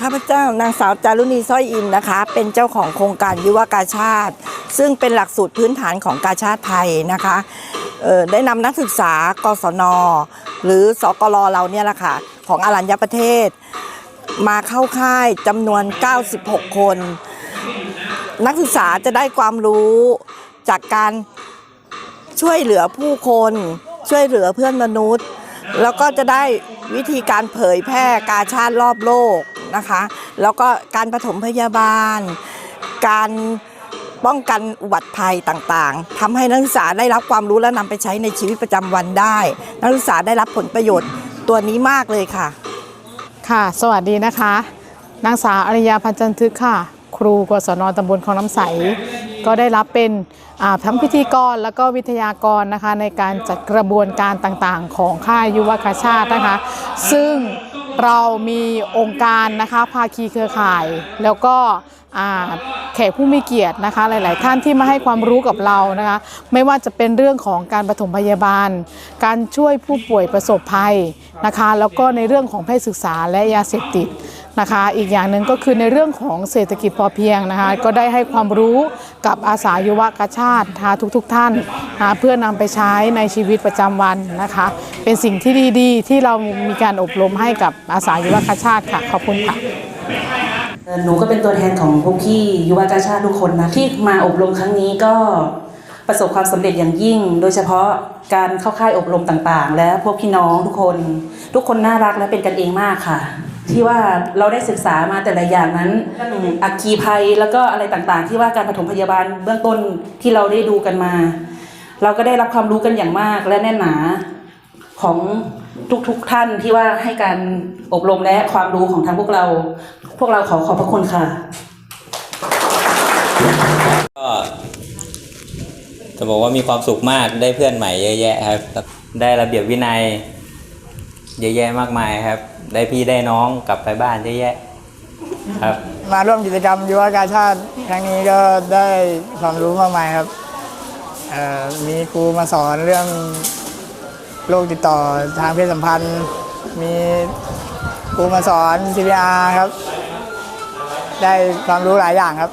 ข้าพเจ้านางสาวจารุณีสร้อยอินนะคะ เป็นเจ้าของโครงการยุวกาชาติ ซึ่งเป็นหลักสูตรพื้นฐานของกาชาติไทยนะคะได้นำนักศึกษากศน หรือสกลเราเนี่ยแหละค่ะของอรัญญประเทศ มาเข้าค่ายจำนวน 96 คน นักศึกษาจะได้ความรู้จากการช่วยเหลือผู้คน ช่วยเหลือเพื่อนมนุษย์ แล้วก็จะได้วิธีการเผยแพร่กาชาติรอบโลก นะคะ แล้วก็การปฐมพยาบาล การป้องกันอุบัติภัยต่างๆทำให้นักศึกษาได้รับความรู้และนำไปใช้ในชีวิตประจำวันได้ นักศึกษาได้รับผลประโยชน์ตัวนี้มากเลยค่ะ ค่ะ สวัสดีนะคะ นางสาวอริยาพันจันทึกค่ะ ครูกศนตำบลคลองน้ำใส ก็ได้รับเป็นทั้งพิธีกรแล้วก็วิทยากรนะคะในการจัดกระบวนการต่างๆ ของค่ายยุวกชาตินะคะ ซึ่งเรามีองค์การนะคะภาคีเครือข่าย แล้วก็แขกผู้มีเกียรตินะคะหลาย ๆ ท่านที่มาให้ความรู้กับเรานะคะไม่ว่าจะเป็นเรื่องของการปฐมพยาบาล การช่วยผู้ป่วยประสบภัยนะคะแล้วก็ในเรื่องของเพศศึกษาและยาเสพติด นะคะ อีกอย่างหนึ่งก็คือในเรื่องของเศรษฐกิจพอเพียงนะคะ ก็ได้ให้ความรู้กับอาสายุวกชาติทาทุก ๆทท่านนะเพื่อนำไปใช้ในชีวิตประจำวันนะคะ เป็นสิ่งที่ดีๆ ที่เรามีการอบรมให้กับอาสายุวกชาติค่ะ ขอบคุณค่ะหนูก็เป็นตัวแทนของพวกพี่ยุวกาชาติทุกคนนะที่มาอบรมครั้งนี้ก็ประสบความสำเร็จอย่างยิ่ง โดยเฉพาะการเข้าค่ายอบรมต่างๆ และพวกพี่น้องทุกคน ทุกคนน่ารักและเป็นกันเองมากค่ะ ที่ว่าเราได้ศึกษามาแต่ละอย่างนั้นอัคคีภัยแล้วก็อะไรต่างๆ ที่ว่าการปฐมพยาบาลเบื้องต้นที่เราได้ดูกันมา เราก็ได้รับความรู้กันอย่างมากและแน่นหนาของทุกๆท่านที่ว่าให้การอบรมและความรู้ของทางพวกเรา พวกเราขอขอบพระคุณค่ะก็จะบอกว่ามีความสุขมากได้เพื่อนใหม่เยอะแยะครับ ได้ระเบียบวินัย เยอะแยะมากมายครับ ได้พี่ได้น้องกลับไปบ้านเยอะแยะครับ มาร่วมกิจกรรมยุวกาชาติครั้งนี้ก็ได้ความรู้มากมายครับมีครูมาสอนเรื่องโรคติดต่อทางเพศสัมพันธ์ มีครูมาสอน CPR ครับ ได้ความรู้หลายอย่างครับ